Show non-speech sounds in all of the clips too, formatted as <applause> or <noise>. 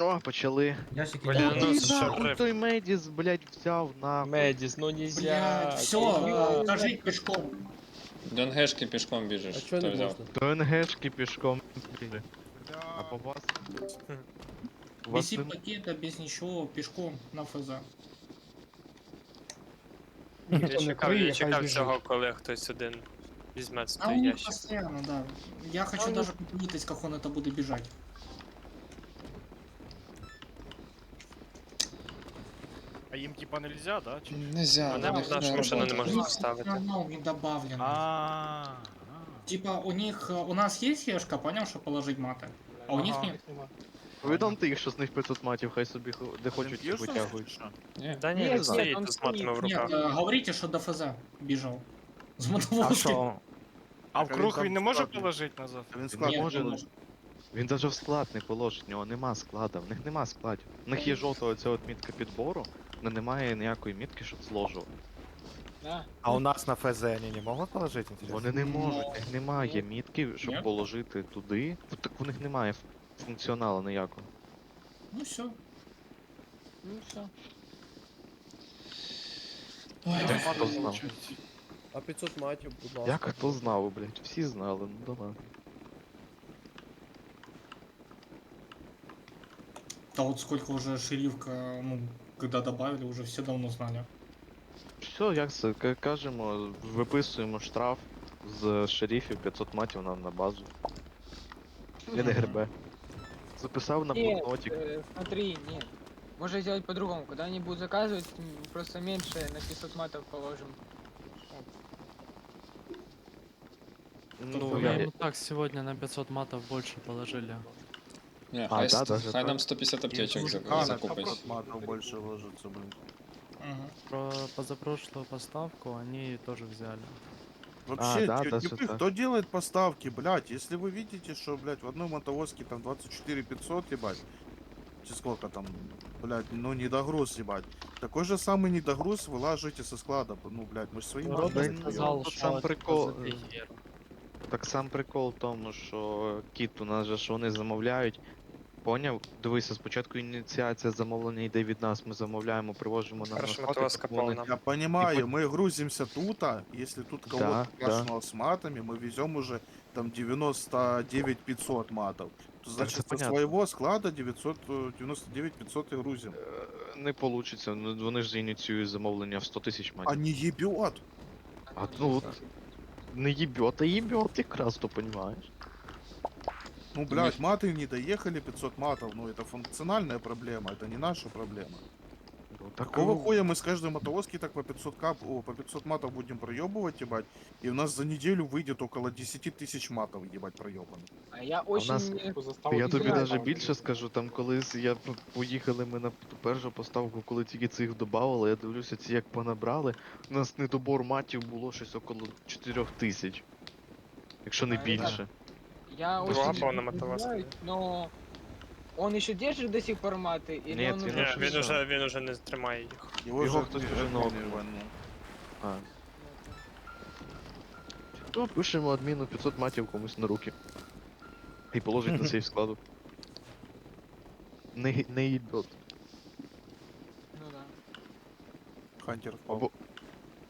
О, почали. Ящики. Блін, я- ну, Ти це що, нахуй той Медіс, блядь, взяв на. Медіс, ну нельзя. Блядь, все, кажіть пішком. До НГшки пішком біжиш. А чого Хто не взяв? можна? До НГшки пішком. А по вас? У вас Без пакета, без нічого, пішком на ФЗ. Я Ніхто не чекав, криє, я хай чекав біжить. цього, коли хтось один візьме А у ящик. постоянно, да. Я хочу ну- даже попытать, как он это будет бежать. їм типа нельзя, да? Чи... Нельзя, Мене в них нашу не машину не робота. можна У них вставити. функционал не добавлен. А, Типа у них, э, у нас есть ешка, понял, что положить маты? А у них Ага. нет. Повідомте їх, що з них 500 матів, хай собі хо- де хочуть їх витягують. Ні. Да ні, Ні, він ні, стоїть там тут з матами в стоїть. Нет, руках. э, говорите, что до ФЗ бежал. С а мотовозки. що? А в Так, а круг він він не там може складний. положити назад? Він Він склад Ні, може. не може. Він даже в склад не положить, в нього нема склада, в них нема складів. В них є жовта оця от мітка підбору, але немає ніякої мітки, щоб. Да. А у нас на ФЗ они не могут положить, интересно? Вони не можуть, них немає мітки, щоб Ні? положити туди. Так у них немає функціоналу ніякого. Ну все. Ну все. Як хто знав? А 500 матів, будь ласка. Як хто знав, блядь, всі знали, ну да ладно. Да вот сколько уже шерифка, ну, когда добавили, уже все давно знали. Все, як це к- кажемо, виписуємо штраф з шерифів 500 матів на, на базу. НГРБ. Записав на Нет, блокнотик. э, смотри, нет. Можно сделать по-другому. Когда они будут заказывать, м, просто меньше на 500 матов положим. Ну, я, я- я- так сегодня на 500 матов больше положили. Ні, А, хай, да, ст- даже хай так? нам 150 аптечок А, зак- на закупить. 500 матов больше ложится, блин. Мгм. Про позапрошлую поставку они тоже взяли. Вообще, да, те- даже типы, так. кто делает поставки, блядь, если вы видите, что, блядь, в одной мотовозке там 24 500, ебать, чи сколько там, блядь, ну недогруз, ебать. Такой же самый недогруз вылаживайте со склада, ну, блядь, мы ж свои Народ да маты ні, сказал, тут что сам это прикол, за э, премьеру. Так сам прикол в тому, що кіт у нас же ж вони замовляють. Поняв? Дивися, спочатку ініціація замовлення йде від нас, ми замовляємо, привозимо на Хорошо, склад, мотовозка щоб вони- повна. Я понимаю, И мы грузимся тут, а если тут Да, кого-то да. крашеного с матами, мы везем уже там 99 500 матов. То значит, це со понятно. своего склада 900, э, 99 500 и грузим. Е, Не получиться, ну вони ж ініціюють замовлення в 100 тисяч А матів. не ебет. А ну от не їбьот, а їбьот якраз, то понімаєш. Ну, блядь, маты не доехали 500 матов, ну это функциональная проблема, это не наша проблема. Ну, так, Какого ну, хуя мы с каждой мотовозки так по 500 кап, о, по 500 матов будем проебывать, ебать, и у нас за неделю выйдет около 10 тысяч матов, ебать, проебанных. А я очень... нас- э, Я тобі Іграю. навіть більше скажу, там колись я п- поїхали ми на ту першу поставку, коли тільки цих додавали, я дивлюся, ці як понабрали. У нас недобор матів було щось около 4 тисяч. Якщо не А, это- більше. Я Друга очень повна мотовозка. удивляюсь, но он еще держит до сих пор маты? Или Нет, он уже... Ні, він уже, він уже не тримає їх. Его, Его же кто-то уже на окно. ну. А. То пишемо адміну 500 матів комусь на руки. І положить на <laughs> сейф складу. Не, не їбьот. Ну да. Хантер впал. Або,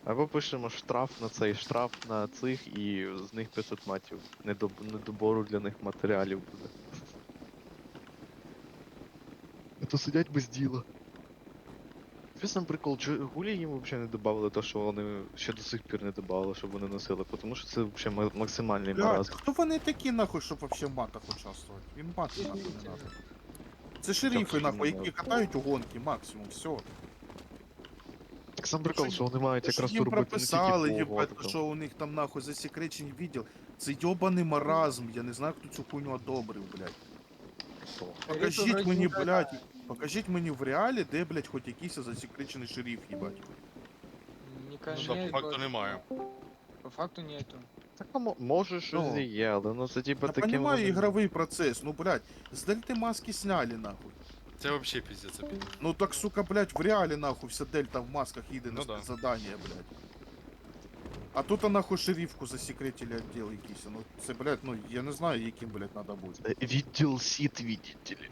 або пишемо штраф на цей штраф на цих і з них 500 матів. Недоб, недобору для них матеріалів буде. А то сидять без діла. Сам прикол, чи гулі їм взагалі не додавали те, що вони ще до сих пір не додавали, щоб вони носили, тому що це взагалі максимальний Блядь, маразм. кто вони такі нахуй, щоб вообще в матах участвовать? Він мати нахуй не надо. Це шерифи нахуй, які катають у гонки, максимум, все. Сам прикол, що вони мають якраз їм робити прописали, їбать, що у них там нахуй засекречені відділ. Це йобаний маразм, я не знаю, хто цю хуйню одобрив, блядь. Покажіть мені, блядь, покажіть мені в реалі, де, блядь, хоч якийсь засекречений шериф, їбать. Никогда Ну, по факту немає. По факту нету. Так, мо- може щось Ну. і є, але ну це типа Я таке. понимаю воно- ігровий процес, ну, блядь, з дельти маски сняли, нахуй. Це вообще пиздец. Ну так, сука, блядь, в реалі нахуй вся дельта в масках їде Ну да. задання, блядь. А тут а нахуй шерифку засекретили відділ якийсь. Ну це, блядь, ну я не знаю, яким, блядь, надо бути. Е, Відділ сіт відділі.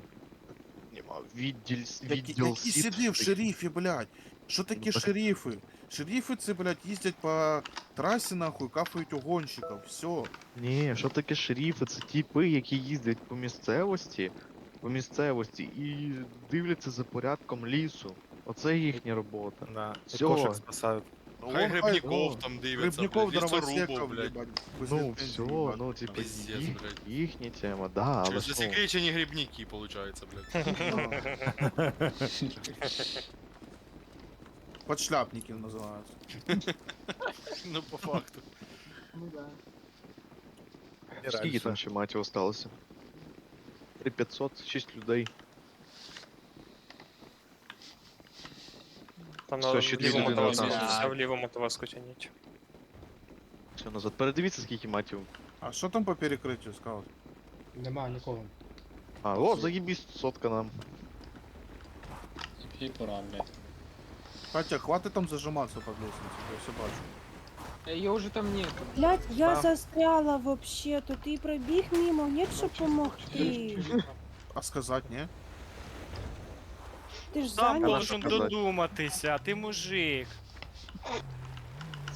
Нема. відділ, Які, відділ які сіт сиди в стоїть. шерифі, блядь? Що такі Ну, так- шерифи? Шерифи це, блядь, їздять по трасі, нахуй, кафають угонщиків, все. Ні, що таке шеріфи? Це типи, які їздять по місцевості, по місцевості і дивляться за порядком лісу. Оце їхня робота. Да. И Всё. кошек спасают. Хай грибников там дивиться, Грибников, блядь, лісорубов, дровосеков, блядь. блядь. без Ну, ліцензії, все, їбать. ну, типа, Пиздец, їх, блядь. їхня тема, да, але Через ж, ну, засекречені грибники, получается, блядь. <laughs> Подшляпники називаються. <laughs> Ну, по факту. Ну да. Скільки там ще матів осталося? 3500, 6 людей. Там Все, на ще лівому людини все в лівому мотовозку тяніть. Все назад. Передивіться, скільки матів. А що там по перекриттю, скаут? Нема нікого. А, о, заїбісь, сотка нам. І пора, блядь. Катя, хватит там зажиматися під лестницю, я все бачу. Ее уже там нету. Блять, я Да. застряла вообще-то. Ты пробіг мимо, нет, щоб помогти. А сказать, не? Ти ж Сам зайнятий. должен сказати. додуматися, а ти мужик.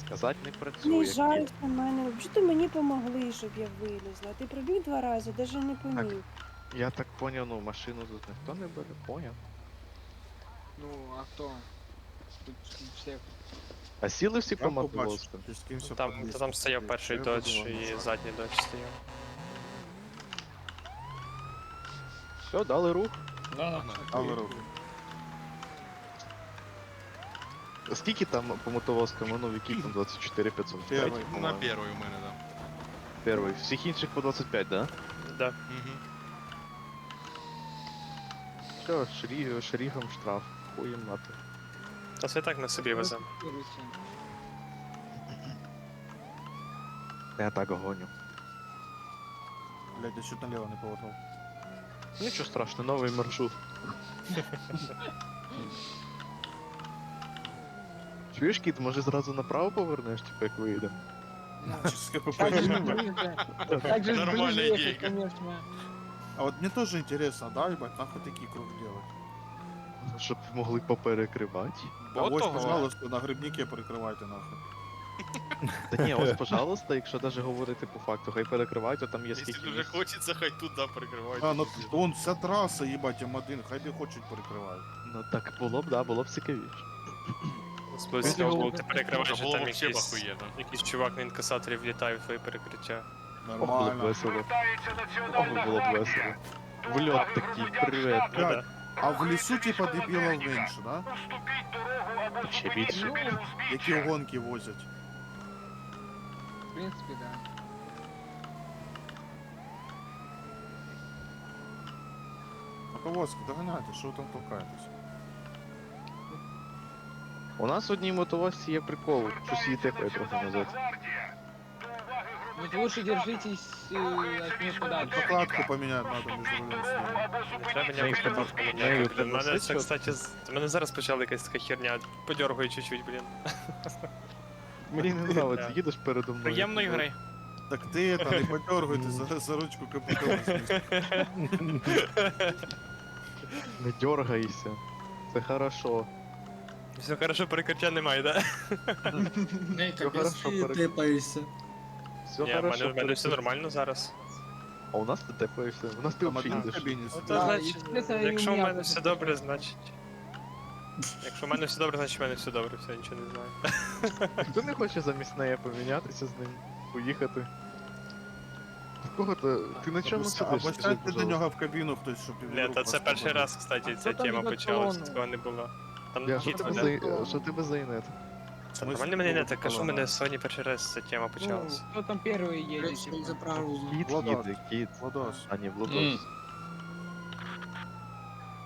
Сказати не Не працює. жаль на мене. Взагалі ти мені помогли, щоб я вилізла. Ти пробіг два рази, навіть не поміг. Я так поняв, ну машину тут ніхто не бере, поняв. Ну, а кто? Тут всех. А сіли всі по мотовозку? кимось Там, та там стояв перший додж і ну, задній додж стояв. Все, дали рух. Да, да. Але руки. Скільки там по мотовозкам, ну, який там 24 500? Перший. П'ять, На первый у мене, да. Перший. Всіх інших по 25, да? Да. Угу. Все, шері... шерігом штраф. Хуєм мати. Та це і так на собі веземо. Я так гоню. Блядь, я чуть наліво не поворотив. Нічого страшного, новий маршрут. Чуєш, кіт, може зразу направо повернеш, типу, як виїдемо? Через КПП. Так же ж ближе. Так же ж Нормальная ближе ехать, идейка. конечно. А вот мне тоже интересно, да, ебать, нахуй такие круги делать? Щоб могли поперекривати. А ось, пожалуйста, на грибнике прикривайте нахуй. Та ні, ось, <laughs> пожалуйста, якщо навіть говорити по факту, хай перекривають, то там є Якщо дуже місць. хочеться, хай туди прикривають. А, ну он вся траса, ебать, М1, хай де хочуть перекривають. Ну так було б, да, було б цікавіше. Сподіваюся, Голову- ти перекриваєш, Це там якийсь, якийсь чувак на інкасаторі влітає в твоє перекриття. Ох, було б Нормально. весело. Ох, було б весело. Вльот такий, привет. Ну, да. А в лісу, типа, дебілов менше, да? Ще більше. Які гонки возять. В принципе, да. А повозки, доганяйте, що ви там толкаєтесь? У нас в одній мотовозці є прикол, щось її тихає трохи назад. Вот лучше держитесь э, от них подальше. Покладку поміняти треба між рулем. Не треба Я їх податку я міняти. їх Блін, мене це, приносить, кстати, з- мене зараз почала якась така херня. Подергаю чуть-чуть, блін. Мені не нравиться, їдеш передо мною. Приємної гри. Так ти это, не подергуйте за, за ручку КПК. Не дергайся. Це хорошо. Все хорошо, перекриття немає, да? Все хорошо, перекривайся. Все Ні, в хорошо. мене, в мене все нормально зараз. А у нас ти тепаєшся, у нас ти взагалі їдеш. кабіні Ну, то значить, якщо в мене все добре, значить. Якщо в мене все добре, значить в мене все добре, все, нічого не знаю. <laughs> Хто не хоче замість неї помінятися з ним, поїхати? В кого то? Ти на чому А сидиш? скажи, поставте до пожалуйста? нього в кабіну хтось, щоб Ні, та це перший раз, кстати, ця тема за почалась, такого не було. Там Я, що дід тебе мене... за... що тебе за інет? Нормально мене не так, кажу, мене сьогодні перший раз ця тема Ну, почалась. кто там первый едет? типа? Кіт Владос. їде, кіт. Владос. А ні, М. Владос.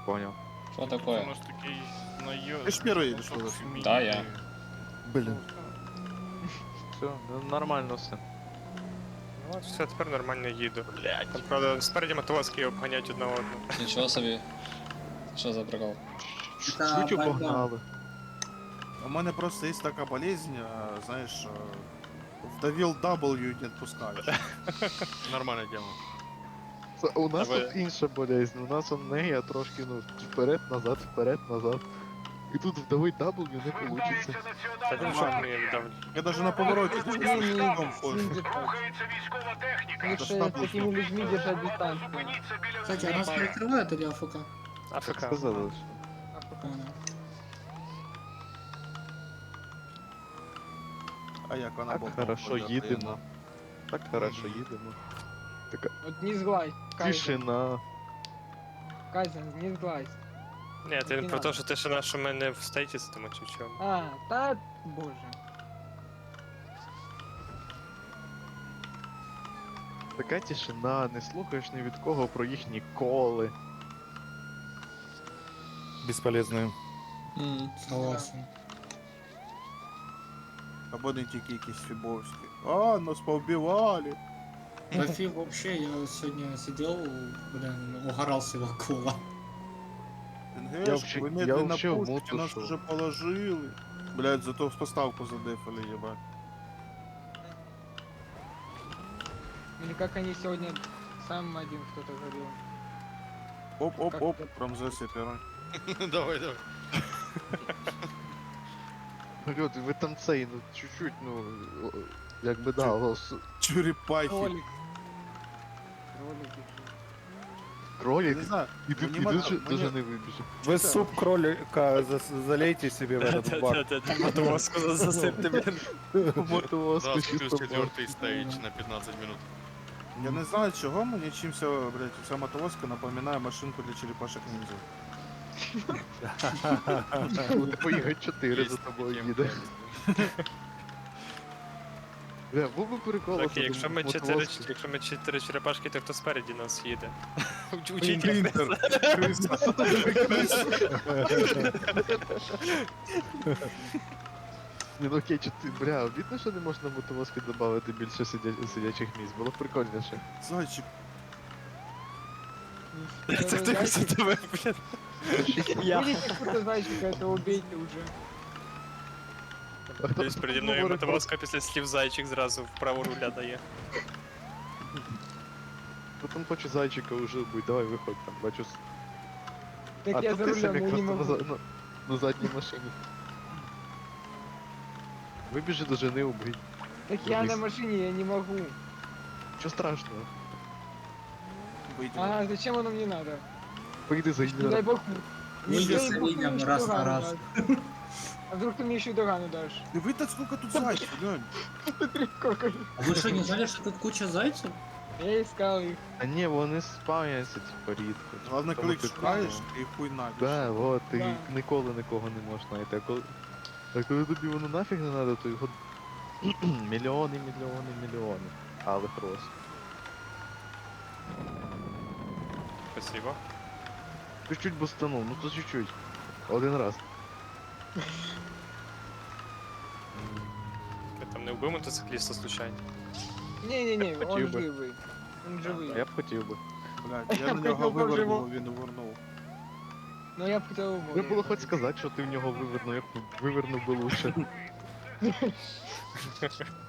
Понял. Що такое? Воно ж такий найо... Ти ж перший їдеш, Владос. Да, я. Блін. Все, ну, нормально все. Ну от все, тепер нормально їду. Там, правда, спереді мотовозки обганять одна одну. Нічого собі. Що за прикол? Чуть погнали. У мене просто є така болезнь, а, знаєш, а, вдавил W не відпускаєш. <laughs> Нормальна тема. Це- У нас Давай. тут інша болезнь, у нас он нея трошки, ну, вперед, назад, вперед, назад. І тут вдавить W не ти що мені вдав? Я даже на повороте Ну, чуть не, не не, вхож. Лучше что с такими людьми держать дистанцию. Кстати, а нас перекрывают или АФК? АФК. сказали. ж. Понял. А як вона Так боком хорошо ходить, їдемо. Так хорошо їдемо. Вот не сглазь. Кайзен, Тишина. Кайзен, не сглазь. Ні, ти Не про те, що ти ще наш у мене в стейті сидимо чи в чому. А, та боже. Така тишина, не слухаєш ні від кого про їх ніколи. Бесполезные. Согласен. Або не тільки якісь фібовські. А, нас повбивали. Рафи вообще, я сегодня сидел, блин, угорался его кола. НГшки, вообще- ви я медленно вообще в пустите, муту нас шел. уже положили. Блять, зато в поставку задефали, ебать. Или как они сегодня сам один кто-то говорил. Оп-оп-оп, Рамзес і <laughs> Перон. Давай, давай. <laughs> Говорю, ви там цей, ну чуть-чуть, ну. о, Якби да, ос- Черепахи. Кролик. Кролик. Я кролик, не знаю, і ти мені і мата- дуже, мені- дуже не вибіже. Вы суп кролика за- залейте себе в этот бак. Мотовозку засипте, блін. <laughs> Мотовозку Раз чисто плюс бор. четвертый стейдж на 15 минут. я не знаю чого, мені чимся, блять, вся мотовозка напоминає машинку для черепашек ниндзя. Поїхать 4 за тобою їде. <laughs> Бля, був би прикол. Так, якщо ми чотири, якщо ми чотири черепашки, то хто спереді нас їде? <laughs> Принтер, криса. <laughs> Ні, ну окей, чи ти, бля, обідно, що не можна мотовозки додати більше сидя... сидячих місць, було б прикольніше. Зайчик. Це хтось за тебе, блін. Видите, какого зайчика, это убейте уже. А хто Десь переді мною говорить про- мотовозка після слів зайчик зразу вправо руля дає. Хто там хоче зайчика вже вбити, давай виходь там, бачу. с- Так а я то за ти рулем, собі я не просто на, могу. за- на, на задній машині. Вибіжи до жени убий. Так я на Ловись. машине, я не могу. Що страшного? Вийди. А зачем оно мне надо? Поїди за Не дай Ігорем. бог. Ну, не дай если бог, выйдем мне еще раз на догану раз. дашь. А вдруг ты мне еще догану дашь? Дивіться, скільки тут зайців, глянь. Смотри, сколько их. А вы что, не знали, что тут куча зайцев? Я искал их. А ні, вони спавняться, типа, рідко. Головне, Тому коли їх ти- шукаєш, ти їх хуй найдеш. Да, вот, ти Да. ніколи нікого не можеш знайти. А коли, а коли тобі воно нафіг не треба, то його мільйони, мільйони, мільйони. Але просто. Спасибо. Чуть-чуть бустанув, ну то чуть-чуть. Один раз. Я там не вбив мотоцикліста случайно. Не-не-не, он Хотів би. живый. Он живый. Я б хотів би. Блядь, <laughs> я на Я нього хотів би вивернув, живу. він увернув. Но я бы хотел его. Треба було хоч сказати, що ти в нього вивернув, як вивернув би лучше. <laughs> <laughs>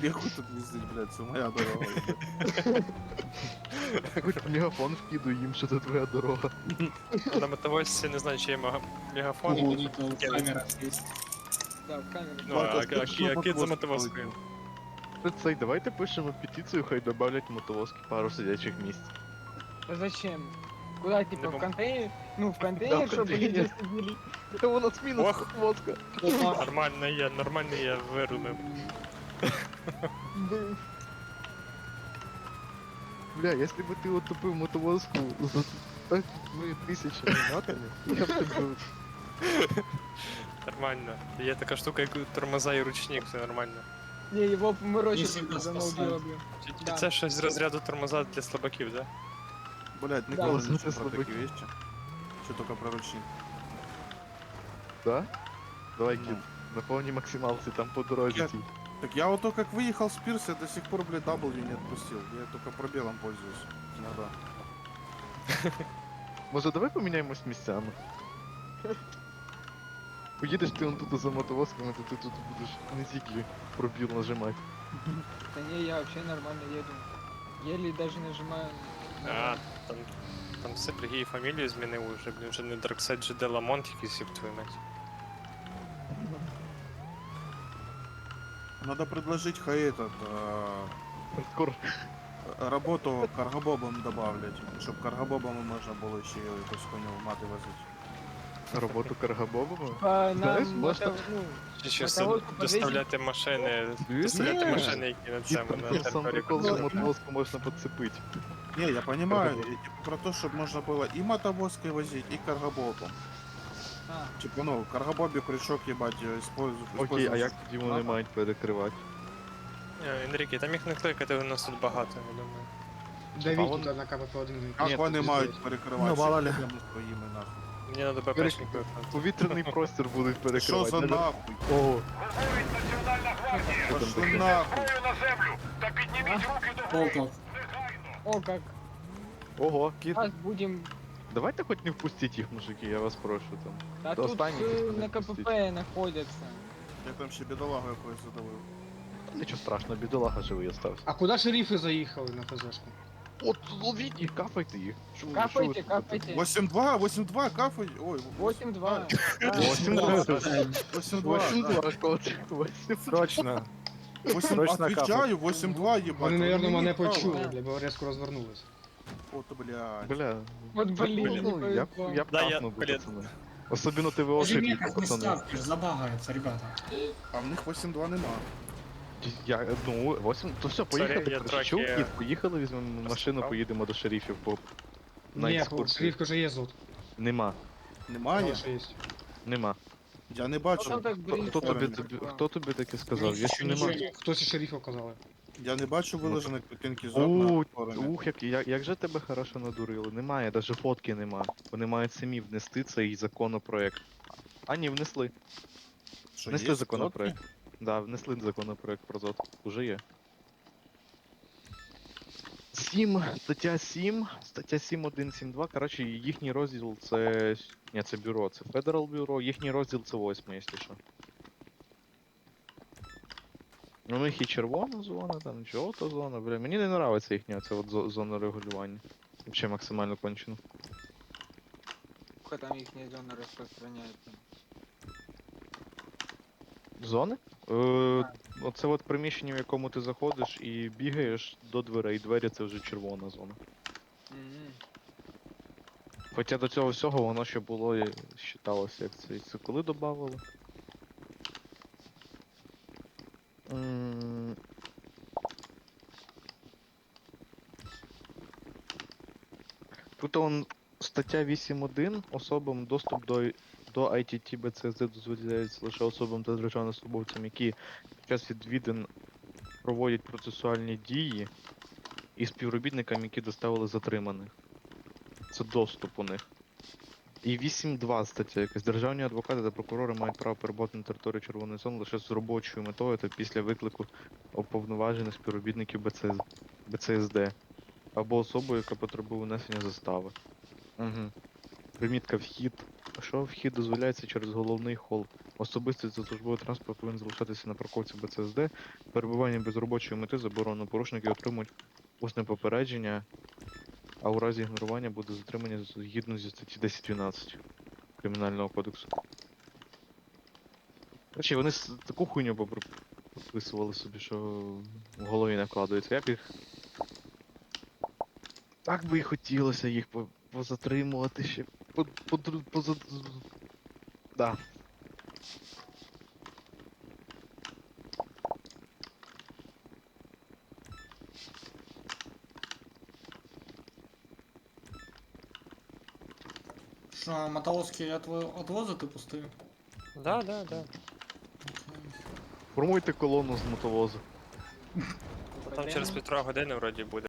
Бігу тут їздить, блядь, це моя дорога. <laughs> Хоч мегафон вкиду їм, що це твоя дорога. На мотовозці не знаю, чи є мега- мегафон. О, у них тут камера есть. Да, в камеру. Ну, а, а, а, а кит за мотовозки мотовозкою. Це цей, давайте пишемо петицію, хай добавлять мотовозки пару сидячих місць. Да зачем? Куда, типа, в пом- контейнер? Ну, в <laughs> Да, контейнер, в чтобы контейнер. люди сидели. Це у нас мінус Ох. мотовозка. Нормально є, нормально є, вирулив. Да. Бля, если бы ты утопил мотовозку за такими тысячами матами, я б тебе... Нормально. Є така штука, як тормоза і ручник, все нормально. Не, его морочит всегда за спасает. ноги роблю. Чи, чи Да. це щось з розряду тормоза для слабаків, да? Блядь, Да, ніколи вот не это чув про такі слабаки. вещи. Що тільки про ручник. Да? Давай, Ну. кид, на полной максималке, там по дороге. Я- идти. Так я вот то, как выехал с пирса, я до сих пор, блядь, W не отпустил. Я только пробелом пользуюсь. Иногда. <laughs> Може, давай поміняємось місцями? <laughs> Поїдеш ти он тут за мотовозками, то ти тут будеш не тільки пробіл нажимати. <laughs> Да не, я вообще нормально еду. Еле даже нажимаю А, там, там Сергій фамілію змінив уже, блін, вже не Дарксайд же Деламонт якийсь, як твою мать. Надо предложить хай этот, э, работу каргобобом добавлять, щоб каргобобами можна було ще якусь хуйню мати возити. Роботу каргабобами. А, Знаєш, нам можна- мото- ну, Чи ще Мотовозку подвезли? доставляти машини, Ні. доставляти машини, які на цьому на Сам території прикол, що мотовозку можна підцепити. Не, я понимаю, типа, про то, щоб можна було і мотовозкою возити, і каргобобом. А, Типа, ну, каргобобі крючок, їбать, использують. Окей, а як тоді вони мають перекривати? Е, Енріке, там їх не кликати, у нас тут багато, я думаю. Давіть тут на КПП-1. Як Ні, вони мають перекривати? Ну, мало ли. Своїми, нахуй. Мені треба викликати. Повітряний <laughs> простір будуть Що перекривати. за нахуй? Ого. Пошли нахуй. Полков. о, как. Ого. Сейчас будем... Давайте хоч не впустіть їх, мужики, я вас прошу там. Да До тут останніх ніхто не на пустить. КПП находятся. Я там ще бідолагу якось задавив. Нічого страшного, бідолага живий остався. А куди шерифи заїхали на ФЗшку? От, ловіть їх, кафайте їх. Що ви- Капайте, ви капайте. 8-2, 8-2, кафай. Ой, 8-2. Восемь два. 8-2. 8-2, кот. 8 Точно. 8 Точно Отвечаю, 8-2, ебать. Вони, наверное, мене почули, бля, бо резко розвернулись. От, блядь. Бля. Вот блин, Ну, не я, б- я б Да, я- капнув би, блін. пацани. Особливо ТВОшники, пацани. забагается, ребята. А в них 8-2 нема. Я, ну, 8, то все, Сорі, поїхали, я короче, трохи- чув, поїхали, візьмемо машину, Проспав. поїдемо до шерифів, по... На Ні, екскурсію. шерифка вже є зод. Нема, Немає? Нема. Я не бачу. Ну, там так Хто, тобі, тобі, хто тобі таке сказав? Якщо нема... Хтось із шерифів казали. Я не бачу виложених картинки з У, окна. форумі. Ух, як, як, як же тебе хорошо надурили. Немає, навіть фотки нема. Вони мають самі внести цей законопроект. А ні, внесли. Що, внесли є законопроект. Да, внесли законопроект про ЗОТ. Уже є. 7, стаття 7, стаття 7172, коротше, їхній розділ це. Ні, це бюро, це Federal Bureau, їхній розділ це 8, якщо що. Ну, У них і червона зона, там, жовта зона, бля. Мені не нравиться їхня ця от зо- зона регулювання. Взагалі максимально кончено. Сколько там их зона распространяется. Зони? Е, оце от приміщення, в якому ти заходиш і бігаєш до дверей. Двері це вже червона зона. Мгм. Хоча до цього всього воно ще було і считалося як це. Це коли додавали? М, Тут он стаття 8.1 особам доступ до, до ITT BCSD дозволяється лише особам та державним службовцям, які під час відвідин проводять процесуальні дії і співробітникам, які доставили затриманих. Це доступ у них. І 8.2 стаття якась. Державні адвокати та прокурори мають право перебувати на території червоної зони лише з робочою метою та після виклику уповноважених співробітників БЦС... БЦСД або особою, яка потребує внесення застави. Угу. Примітка вхід. Що вхід дозволяється через головний хол. Особистий за службовий транспорт повинен залишатися на парковці БЦСД. Перебування без робочої мети заборонено. Порушники отримують усне попередження а у разі ігнорування буде затримання згідно зі статті 10.12 Кримінального кодексу. Речі, вони таку хуйню підписували собі, що в голові не вкладається. Як їх. Так би і хотілося їх позатримувати ще. По, по, поза... Да. Що, мотовозки отво- отвозити пустые? Да, да, да. Формуйте колону з мотовозу. Там через півтора години вроді буде.